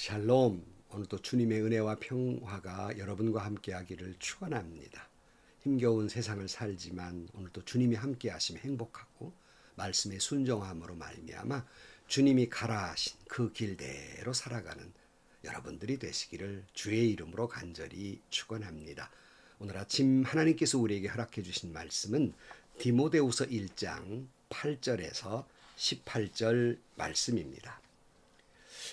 샬롬. 오늘도 주님의 은혜와 평화가 여러분과 함께 하기를 축원합니다. 힘겨운 세상을 살지만 오늘도 주님이 함께 하시면 행복하고 말씀에 순종함으로 말미암아 주님이 가라 하신 그 길대로 살아가는 여러분들이 되시기를 주의 이름으로 간절히 축원합니다. 오늘 아침 하나님께서 우리에게 허락해 주신 말씀은 디모데후서 1장 8절에서 18절 말씀입니다.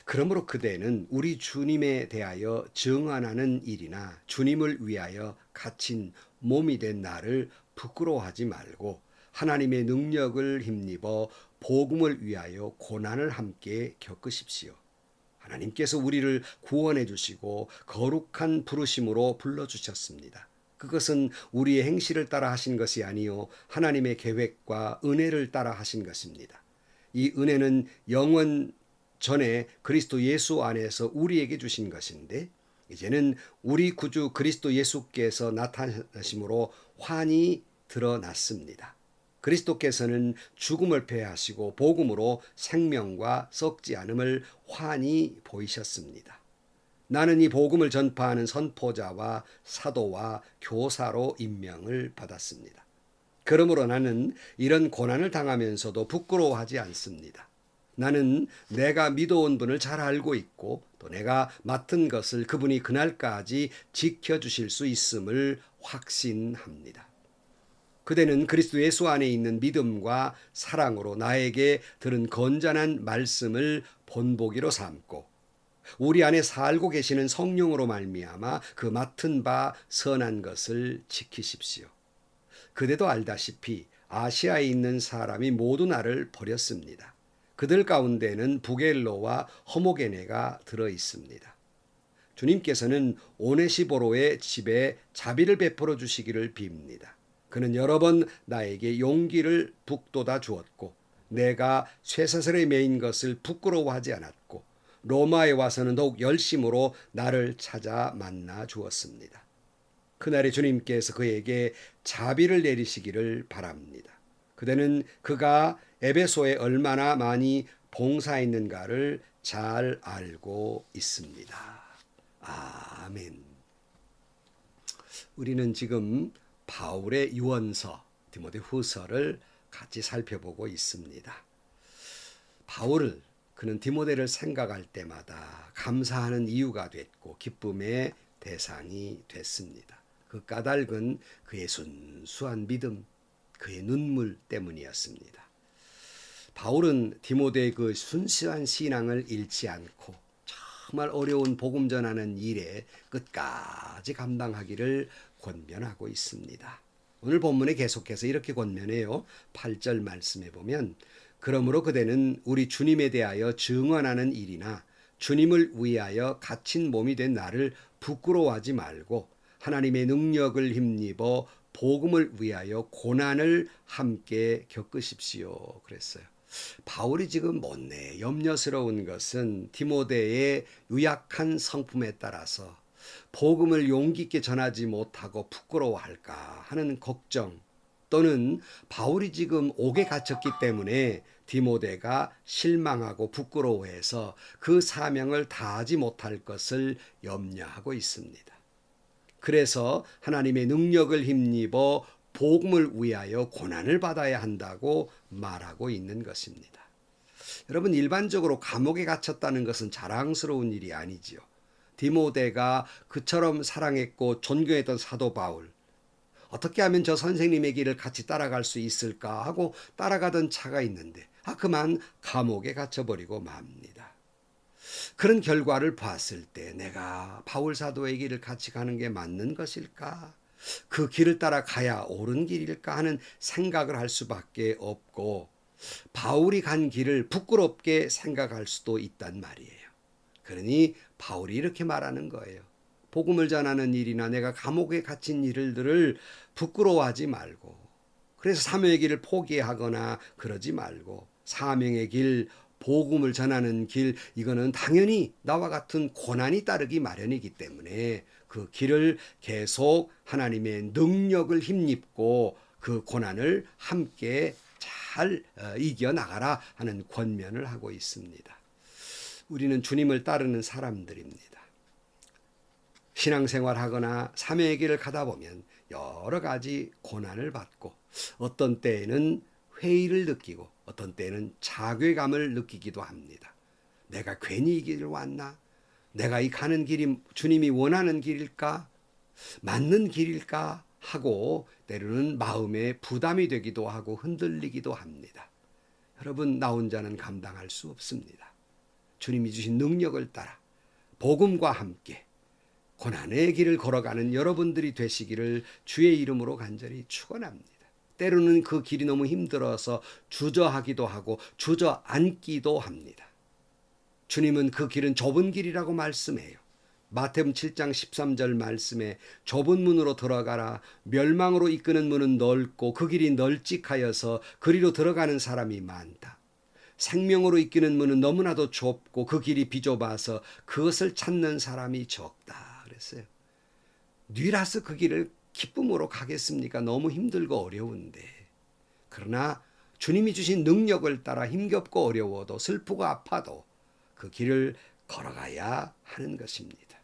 그러므로 그대는 우리 주님에 대하여 증언하는 일이나 주님을 위하여 갇힌 몸이 된 나를 부끄러워하지 말고 하나님의 능력을 힘입어 복음을 위하여 고난을 함께 겪으십시오. 하나님께서 우리를 구원해 주시고 거룩한 부르심으로 불러 주셨습니다. 그것은 우리의 행실을 따라 하신 것이 아니요 하나님의 계획과 은혜를 따라 하신 것입니다. 이 은혜는 영원 전에 그리스도 예수 안에서 우리에게 주신 것인데 이제는 우리 구주 그리스도 예수께서 나타나심으로 환히 드러났습니다. 그리스도께서는 죽음을 패하시고 복음으로 생명과 썩지 않음을 환히 보이셨습니다. 나는 이 복음을 전파하는 선포자와 사도와 교사로 임명을 받았습니다. 그러므로 나는 이런 고난을 당하면서도 부끄러워하지 않습니다. 나는 내가 믿어온 분을 잘 알고 있고 또 내가 맡은 것을 그분이 그날까지 지켜주실 수 있음을 확신합니다. 그대는 그리스도 예수 안에 있는 믿음과 사랑으로 나에게 들은 건전한 말씀을 본보기로 삼고 우리 안에 살고 계시는 성령으로 말미암아 그 맡은 바 선한 것을 지키십시오. 그대도 알다시피 아시아에 있는 사람이 모두 나를 버렸습니다. 그들 가운데는 부겔로와 허모게네가 들어 있습니다. 주님께서는 오네시보로의 집에 자비를 베풀어 주시기를 빕니다. 그는 여러 번 나에게 용기를 북돋아 주었고 내가 쇠사슬에 매인 것을 부끄러워하지 않았고 로마에 와서는 더욱 열심으로 나를 찾아 만나 주었습니다. 그날에 주님께서 그에게 자비를 내리시기를 바랍니다. 그대는 그가 에베소에 얼마나 많이 봉사했는가를 잘 알고 있습니다. 아멘. 우리는 지금 바울의 유언서 디모데 후서를 같이 살펴보고 있습니다. 바울을 그는 디모데를 생각할 때마다 감사하는 이유가 됐고 기쁨의 대상이 됐습니다. 그 까닭은 그의 순수한 믿음, 그의 눈물 때문이었습니다. 바울은 디모데의 그 순수한 신앙을 잃지 않고 정말 어려운 복음 전하는 일에 끝까지 감당하기를 권면하고 있습니다. 오늘 본문에 계속해서 이렇게 권면해요. 8절 말씀해 보면 그러므로 그대는 우리 주님에 대하여 증언하는 일이나 주님을 위하여 갇힌 몸이 된 나를 부끄러워하지 말고 하나님의 능력을 힘입어 복음을 위하여 고난을 함께 겪으십시오. 그랬어요. 바울이 지금 못내 염려스러운 것은 디모데의 유약한 성품에 따라서 복음을 용기 있게 전하지 못하고 부끄러워할까 하는 걱정 또는 바울이 지금 옥에 갇혔기 때문에 디모데가 실망하고 부끄러워해서 그 사명을 다하지 못할 것을 염려하고 있습니다. 그래서 하나님의 능력을 힘입어 복음을 위하여 고난을 받아야 한다고 말하고 있는 것입니다. 여러분 일반적으로 감옥에 갇혔다는 것은 자랑스러운 일이 아니지요. 디모데가 그처럼 사랑했고 존경했던 사도 바울 어떻게 하면 저 선생님의 길을 같이 따라갈 수 있을까 하고 따라가던 차가 있는데 아 그만 감옥에 갇혀버리고 맙니다. 그런 결과를 봤을 때 내가 바울 사도의 길을 같이 가는 게 맞는 것일까? 그 길을 따라 가야 옳은 길일까 하는 생각을 할 수밖에 없고 바울이 간 길을 부끄럽게 생각할 수도 있단 말이에요. 그러니 바울이 이렇게 말하는 거예요. 복음을 전하는 일이나 내가 감옥에 갇힌 일들을 부끄러워하지 말고 그래서 사명의 길을 포기하거나 그러지 말고 사명의 길 복음을 전하는 길 이거는 당연히 나와 같은 고난이 따르기 마련이기 때문에 그 길을 계속 하나님의 능력을 힘입고 그 고난을 함께 잘 어, 이겨 나가라 하는 권면을 하고 있습니다. 우리는 주님을 따르는 사람들입니다. 신앙생활 하거나 사명의 길을 가다 보면 여러 가지 고난을 받고 어떤 때에는 회의를 느끼고 어떤 때에는 자괴감을 느끼기도 합니다. 내가 괜히 이 길을 왔나? 내가 이 가는 길이 주님이 원하는 길일까? 맞는 길일까? 하고 때로는 마음에 부담이 되기도 하고 흔들리기도 합니다. 여러분, 나 혼자는 감당할 수 없습니다. 주님이 주신 능력을 따라 복음과 함께 고난의 길을 걸어가는 여러분들이 되시기를 주의 이름으로 간절히 축원합니다. 때로는 그 길이 너무 힘들어서 주저하기도 하고 주저앉기도 합니다. 주님은 그 길은 좁은 길이라고 말씀해요. 마태음 7장 13절 말씀에 좁은 문으로 들어가라 멸망으로 이끄는 문은 넓고 그 길이 널찍하여서 그리로 들어가는 사람이 많다. 생명으로 이끄는 문은 너무나도 좁고 그 길이 비좁아서 그것을 찾는 사람이 적다. 그랬어요. 뉘라서 그 길을 기쁨으로 가겠습니까? 너무 힘들고 어려운데. 그러나 주님이 주신 능력을 따라 힘겹고 어려워도 슬프고 아파도 그 길을 걸어가야 하는 것입니다.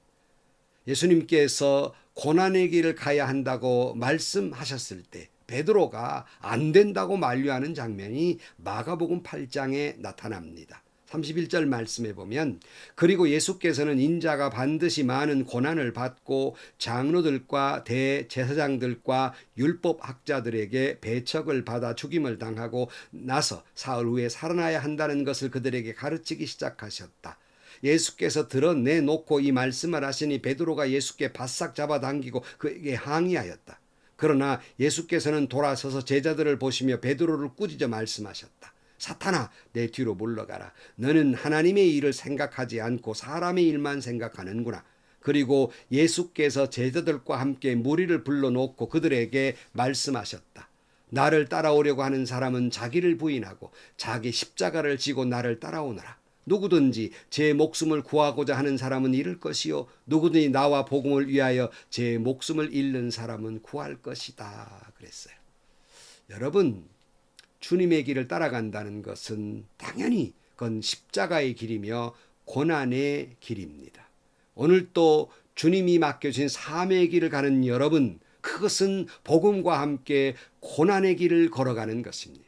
예수님께서 고난의 길을 가야 한다고 말씀하셨을 때 베드로가 안 된다고 만류하는 장면이 마가복음 8장에 나타납니다. 31절 말씀에 보면 그리고 예수께서는 인자가 반드시 많은 고난을 받고 장로들과 대제사장들과 율법 학자들에게 배척을 받아 죽임을 당하고 나서 사흘 후에 살아나야 한다는 것을 그들에게 가르치기 시작하셨다. 예수께서 드러내 놓고 이 말씀을 하시니 베드로가 예수께 바싹 잡아당기고 그에게 항의하였다. 그러나 예수께서는 돌아서서 제자들을 보시며 베드로를 꾸짖어 말씀하셨다. 사탄아 내 뒤로 물러가라. 너는 하나님의 일을 생각하지 않고 사람의 일만 생각하는구나. 그리고 예수께서 제자들과 함께 무리를 불러놓고 그들에게 말씀하셨다. 나를 따라오려고 하는 사람은 자기를 부인하고 자기 십자가를 지고 나를 따라오너라. 누구든지 제 목숨을 구하고자 하는 사람은 잃을 것이요 누구든지 나와 복음을 위하여 제 목숨을 잃는 사람은 구할 것이다 그랬어요. 여러분 주님의 길을 따라간다는 것은 당연히 그건 십자가의 길이며 고난의 길입니다. 오늘 또 주님이 맡겨진 삶의 길을 가는 여러분 그것은 복음과 함께 고난의 길을 걸어가는 것입니다.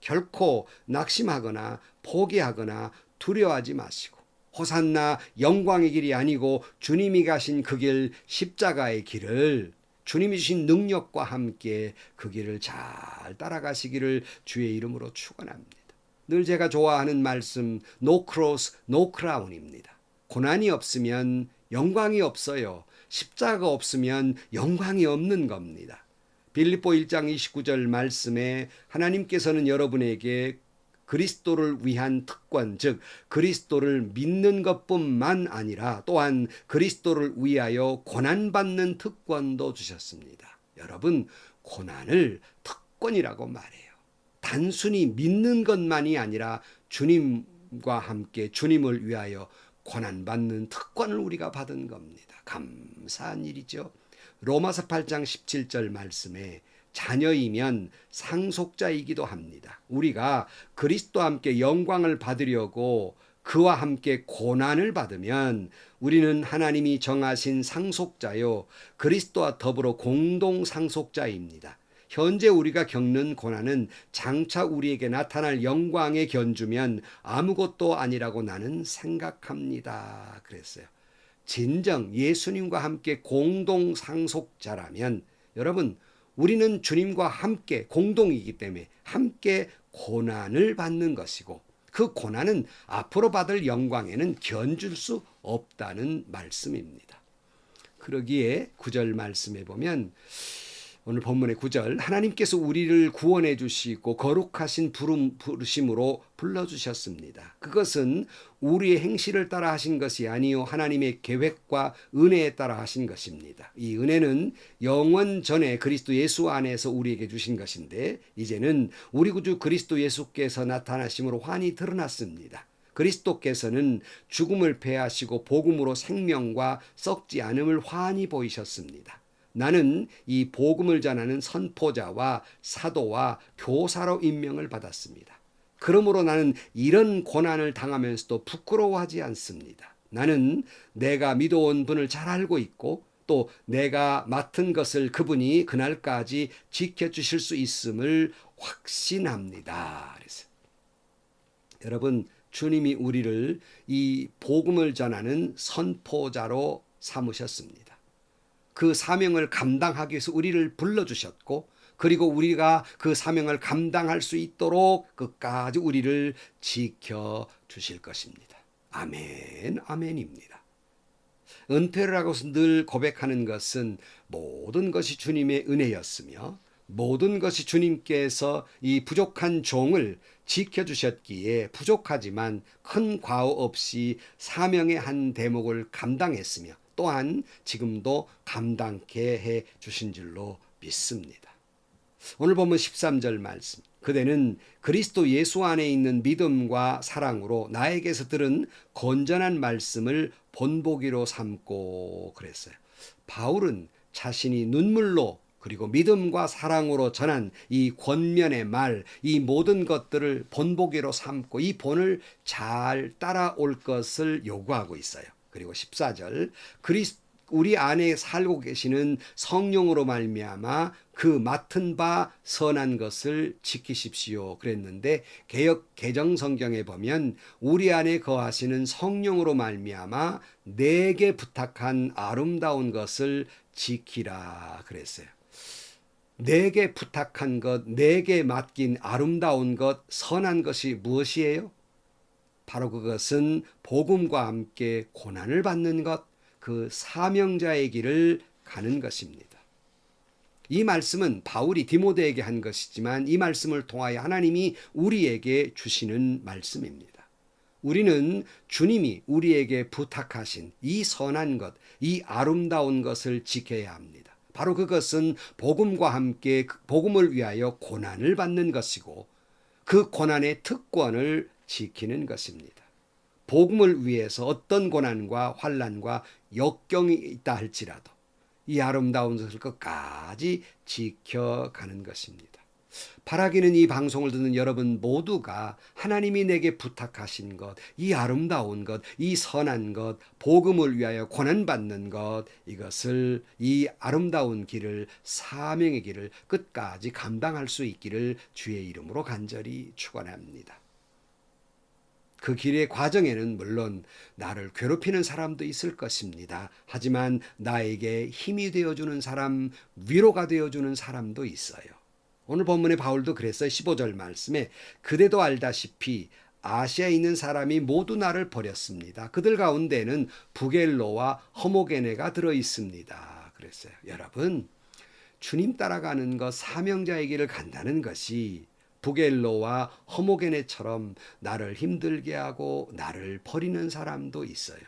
결코 낙심하거나 포기하거나 두려워하지 마시고 호산나 영광의 길이 아니고 주님이 가신 그 길 십자가의 길을 주님이 주신 능력과 함께 그 길을 잘 따라가시기를 주의 이름으로 축원합니다. 늘 제가 좋아하는 말씀 no cross no crown입니다. 고난이 없으면 영광이 없어요. 십자가 없으면 영광이 없는 겁니다. 빌립보 1장 29절 말씀에 하나님께서는 여러분에게 그리스도를 위한 특권, 즉 그리스도를 믿는 것뿐만 아니라 또한 그리스도를 위하여 고난받는 특권도 주셨습니다. 여러분, 고난을 특권이라고 말해요. 단순히 믿는 것만이 아니라 주님과 함께 주님을 위하여 고난받는 특권을 우리가 받은 겁니다. 감사한 일이죠. 로마서 8장 17절 말씀에 자녀이면 상속자이기도 합니다. 우리가 그리스도와 함께 영광을 받으려고 그와 함께 고난을 받으면 우리는 하나님이 정하신 상속자요 그리스도와 더불어 공동 상속자입니다. 현재 우리가 겪는 고난은 장차 우리에게 나타날 영광의 견주면 아무것도 아니라고 나는 생각합니다. 그랬어요. 진정 예수님과 함께 공동 상속자라면 여러분 우리는 주님과 함께 공동이기 때문에 함께 고난을 받는 것이고 그 고난은 앞으로 받을 영광에는 견줄 수 없다는 말씀입니다. 그러기에 구절 말씀에 보면 오늘 본문의 구절 하나님께서 우리를 구원해 주시고 거룩하신 부름 부르심으로 불러 주셨습니다. 그것은 우리의 행실을 따라 하신 것이 아니요 하나님의 계획과 은혜에 따라 하신 것입니다. 이 은혜는 영원 전에 그리스도 예수 안에서 우리에게 주신 것인데 이제는 우리 구주 그리스도 예수께서 나타나심으로 환히 드러났습니다. 그리스도께서는 죽음을 패하시고 복음으로 생명과 썩지 않음을 환히 보이셨습니다. 나는 이 복음을 전하는 선포자와 사도와 교사로 임명을 받았습니다. 그러므로 나는 이런 고난을 당하면서도 부끄러워하지 않습니다. 나는 내가 믿어온 분을 잘 알고 있고 또 내가 맡은 것을 그분이 그날까지 지켜주실 수 있음을 확신합니다. 여러분 주님이 우리를 이 복음을 전하는 선포자로 삼으셨습니다. 그 사명을 감당하기 위해서 우리를 불러주셨고 그리고 우리가 그 사명을 감당할 수 있도록 끝까지 우리를 지켜 주실 것입니다. 아멘, 아멘입니다. 은퇴를 하고서 늘 고백하는 것은 모든 것이 주님의 은혜였으며 모든 것이 주님께서 이 부족한 종을 지켜주셨기에 부족하지만 큰 과오 없이 사명의 한 대목을 감당했으며 또한 지금도 감당케 해 주신 줄로 믿습니다. 오늘 보면 13절 말씀. 그대는 그리스도 예수 안에 있는 믿음과 사랑으로 나에게서 들은 건전한 말씀을 본보기로 삼고 그랬어요. 바울은 자신이 눈물로 그리고 믿음과 사랑으로 전한 이 권면의 말, 이 모든 것들을 본보기로 삼고 이 본을 잘 따라올 것을 요구하고 있어요. 그리고 14절 그리스 우리 안에 살고 계시는 성령으로 말미암아 그 맡은 바 선한 것을 지키십시오 그랬는데 개역 개정 성경에 보면 우리 안에 거하시는 성령으로 말미암아 내게 부탁한 아름다운 것을 지키라 그랬어요. 내게 부탁한 것, 내게 맡긴 아름다운 것, 선한 것이 무엇이에요? 바로 그것은 복음과 함께 고난을 받는 것, 그 사명자의 길을 가는 것입니다. 이 말씀은 바울이 디모데에게 한 것이지만 이 말씀을 통하여 하나님이 우리에게 주시는 말씀입니다. 우리는 주님이 우리에게 부탁하신 이 선한 것, 이 아름다운 것을 지켜야 합니다. 바로 그것은 복음과 함께 복음을 위하여 고난을 받는 것이고 그 고난의 특권을 지키는 것입니다. 복음을 위해서 어떤 고난과 환란과 역경이 있다 할지라도 이 아름다운 것을 끝까지 지켜가는 것입니다. 바라기는 이 방송을 듣는 여러분 모두가 하나님이 내게 부탁하신 것, 이 아름다운 것, 이 선한 것, 복음을 위하여 고난받는 것, 이것을 이 아름다운 길을, 사명의 길을 끝까지 감당할 수 있기를 주의 이름으로 간절히 축원합니다. 그 길의 과정에는 물론 나를 괴롭히는 사람도 있을 것입니다. 하지만 나에게 힘이 되어주는 사람, 위로가 되어주는 사람도 있어요. 오늘 본문의 바울도 그랬어요. 15절 말씀에 그대도 알다시피 아시아에 있는 사람이 모두 나를 버렸습니다. 그들 가운데는 부겔로와 허모게네가 들어 있습니다. 그랬어요. 여러분, 주님 따라가는 것, 사명자의 길을 간다는 것이 부겔로와 허모게네처럼 나를 힘들게 하고 나를 버리는 사람도 있어요.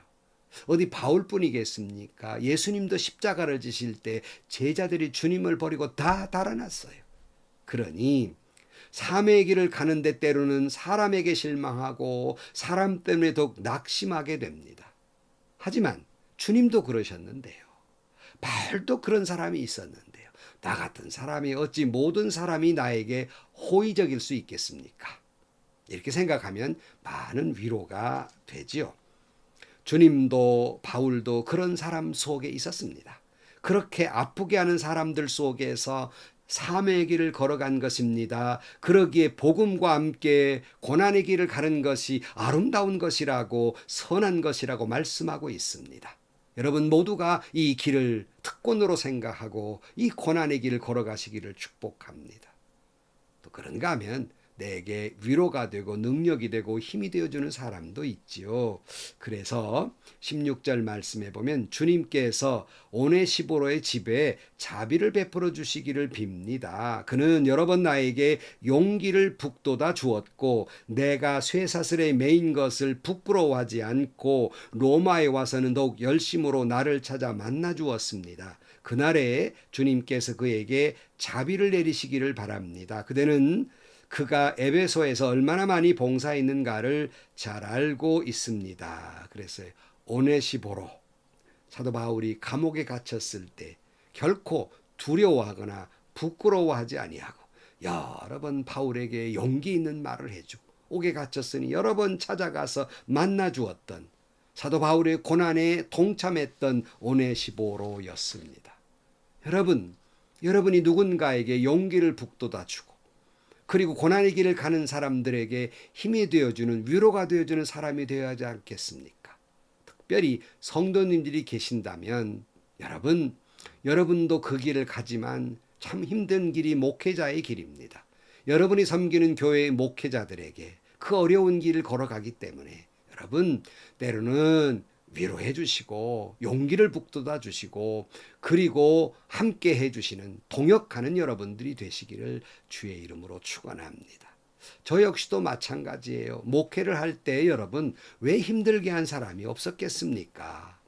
어디 바울뿐이겠습니까? 예수님도 십자가를 지실 때 제자들이 주님을 버리고 다 달아났어요. 그러니 삶의 길을 가는데 때로는 사람에게 실망하고 사람 때문에 더욱 낙심하게 됩니다. 하지만 주님도 그러셨는데요. 바울도 그런 사람이 있었는데요. 나 같은 사람이 어찌 모든 사람이 나에게 호의적일 수 있겠습니까? 이렇게 생각하면 많은 위로가 되지요. 주님도 바울도 그런 사람 속에 있었습니다. 그렇게 아프게 하는 사람들 속에서 삶의 길을 걸어간 것입니다. 그러기에 복음과 함께 고난의 길을 가는 것이 아름다운 것이라고 선한 것이라고 말씀하고 있습니다. 여러분 모두가 이 길을 특권으로 생각하고 이 고난의 길을 걸어가시기를 축복합니다. 또 그런가 하면 내게 위로가 되고 능력이 되고 힘이 되어주는 사람도 있지요. 그래서 16절 말씀에 보면 주님께서 오네시보로의 집에 자비를 베풀어 주시기를 빕니다. 그는 여러 번 나에게 용기를 북돋아 주었고 내가 쇠사슬에 매인 것을 부끄러워하지 않고 로마에 와서는 더욱 열심으로 나를 찾아 만나 주었습니다. 그날에 주님께서 그에게 자비를 내리시기를 바랍니다. 그대는 그가 에베소에서 얼마나 많이 봉사했는가를 잘 알고 있습니다. 그랬어요. 오네시보로 사도 바울이 감옥에 갇혔을 때 결코 두려워하거나 부끄러워하지 아니하고 여러 번 바울에게 용기 있는 말을 해주고 옥에 갇혔으니 여러 번 찾아가서 만나 주었던 사도 바울의 고난에 동참했던 오네시보로였습니다. 여러분, 여러분이 누군가에게 용기를 북돋아 주고 그리고 고난의 길을 가는 사람들에게 힘이 되어주는 위로가 되어주는 사람이 되어야 하지 않겠습니까? 특별히 성도님들이 계신다면 여러분, 여러분도 그 길을 가지만 참 힘든 길이 목회자의 길입니다. 여러분이 섬기는 교회의 목회자들에게 그 어려운 길을 걸어가기 때문에 여러분 때로는 위로해 주시고 용기를 북돋아 주시고 그리고 함께 해 주시는 동역하는 여러분들이 되시기를 주의 이름으로 축원합니다. 저 역시도 마찬가지예요. 목회를 할 때 여러분 왜 힘들게 한 사람이 없었겠습니까?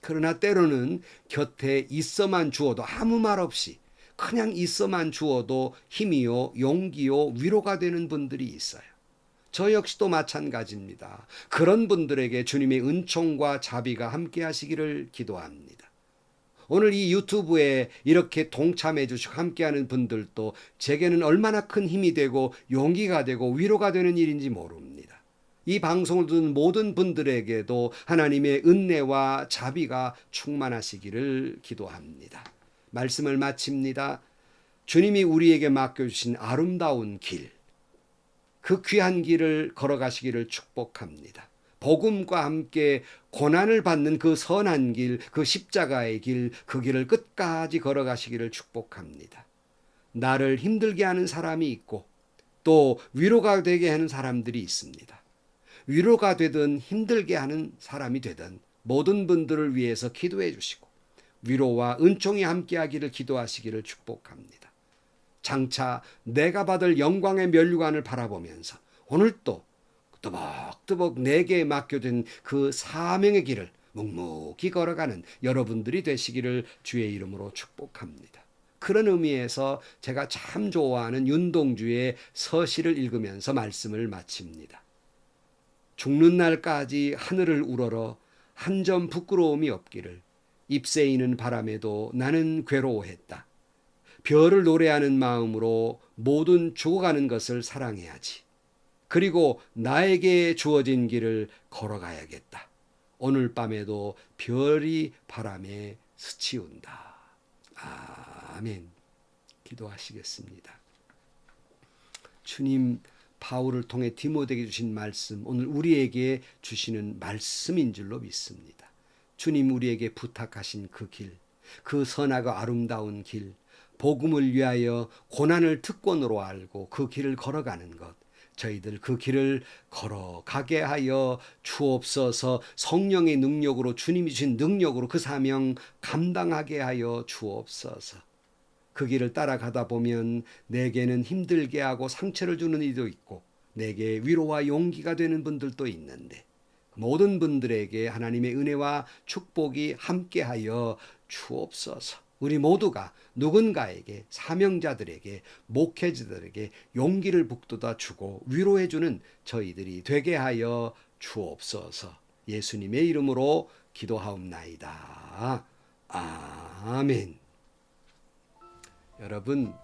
그러나 때로는 곁에 있어만 주어도 아무 말 없이 그냥 있어만 주어도 힘이요, 용기요, 위로가 되는 분들이 있어요. 저 역시도 마찬가지입니다. 그런 분들에게 주님의 은총과 자비가 함께 하시기를 기도합니다. 오늘 이 유튜브에 이렇게 동참해 주시고 함께하는 분들도 제게는 얼마나 큰 힘이 되고 용기가 되고 위로가 되는 일인지 모릅니다. 이 방송을 듣는 모든 분들에게도 하나님의 은혜와 자비가 충만하시기를 기도합니다. 말씀을 마칩니다. 주님이 우리에게 맡겨주신 아름다운 길, 그 귀한 길을 걸어가시기를 축복합니다. 복음과 함께 고난을 받는 그 선한 길, 그 십자가의 길, 그 길을 끝까지 걸어가시기를 축복합니다. 나를 힘들게 하는 사람이 있고 또 위로가 되게 하는 사람들이 있습니다. 위로가 되든 힘들게 하는 사람이 되든 모든 분들을 위해서 기도해 주시고 위로와 은총이 함께하기를 기도하시기를 축복합니다. 장차 내가 받을 영광의 면류관을 바라보면서 오늘 또 뜨벅뜨벅 내게 맡겨진 그 사명의 길을 묵묵히 걸어가는 여러분들이 되시기를 주의 이름으로 축복합니다. 그런 의미에서 제가 참 좋아하는 윤동주의 서시를 읽으면서 말씀을 마칩니다. 죽는 날까지 하늘을 우러러 한 점 부끄러움이 없기를 잎새이는 바람에도 나는 괴로워했다. 별을 노래하는 마음으로 모든 죽어가는 것을 사랑해야지. 그리고 나에게 주어진 길을 걸어가야겠다. 오늘 밤에도 별이 바람에 스치운다. 아멘. 기도하시겠습니다. 주님, 바울을 통해 디모데에게 주신 말씀, 오늘 우리에게 주시는 말씀인 줄로 믿습니다. 주님 우리에게 부탁하신 그 길, 그 선하고 아름다운 길, 복음을 위하여 고난을 특권으로 알고 그 길을 걸어가는 것, 저희들 그 길을 걸어가게 하여 주옵소서 성령의 능력으로 주님이 주신 능력으로 그 사명 감당하게 하여 주옵소서. 그 길을 따라가다 보면 내게는 힘들게 하고 상처를 주는 이도 있고 내게 위로와 용기가 되는 분들도 있는데 모든 분들에게 하나님의 은혜와 축복이 함께하여 주옵소서. 우리 모두가 누군가에게 사명자들에게 목회자들에게 용기를 북돋아 주고 위로해 주는 저희들이 되게 하여 주옵소서. 예수님의 이름으로 기도하옵나이다. 아멘. 여러분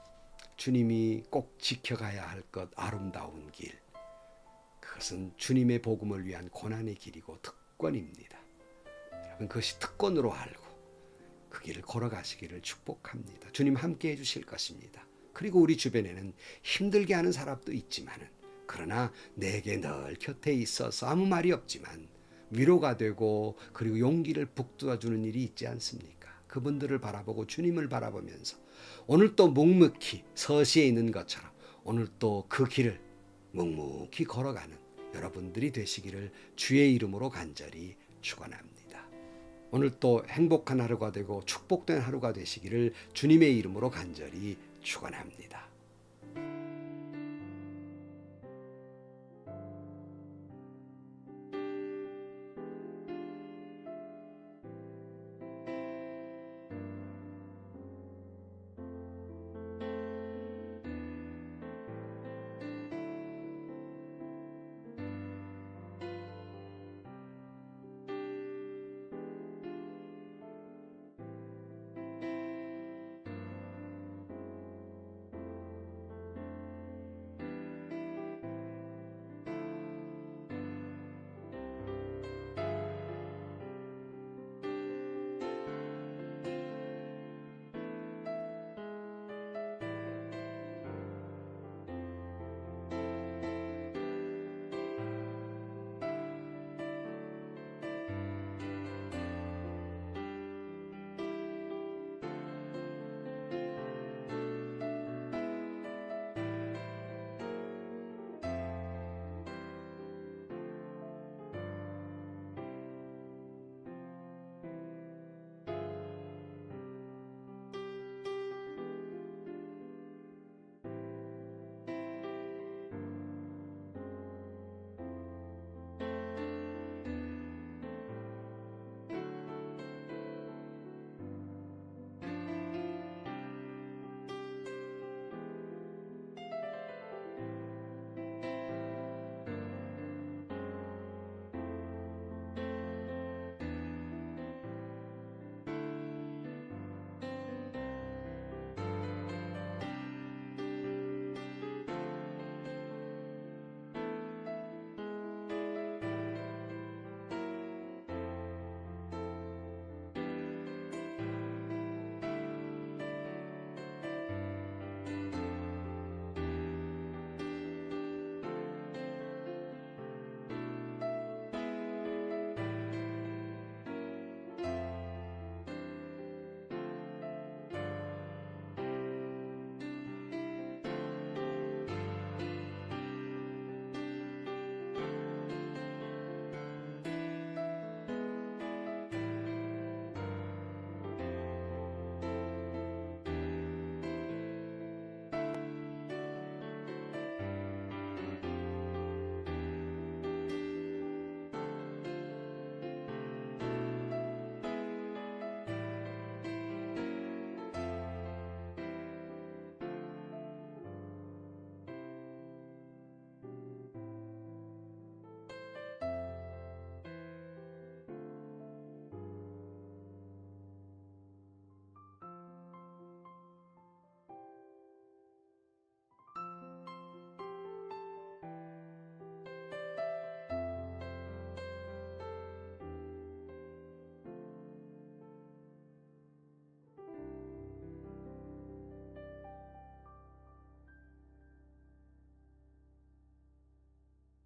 주님이 꼭 지켜가야 할 것 아름다운 길. 그것은 주님의 복음을 위한 고난의 길이고 특권입니다. 여러분 그것이 특권으로 알고 그 길을 걸어가시기를 축복합니다. 주님 함께 해주실 것입니다. 그리고 우리 주변에는 힘들게 하는 사람도 있지만은 그러나 내게 늘 곁에 있어서 아무 말이 없지만 위로가 되고 그리고 용기를 북돋아 주는 일이 있지 않습니까? 그분들을 바라보고 주님을 바라보면서 오늘 또 묵묵히 서시에 있는 것처럼 오늘 또 그 길을 묵묵히 걸어가는 여러분들이 되시기를 주의 이름으로 간절히 축원합니다. 오늘 또 행복한 하루가 되고 축복된 하루가 되시기를 주님의 이름으로 간절히 축원합니다.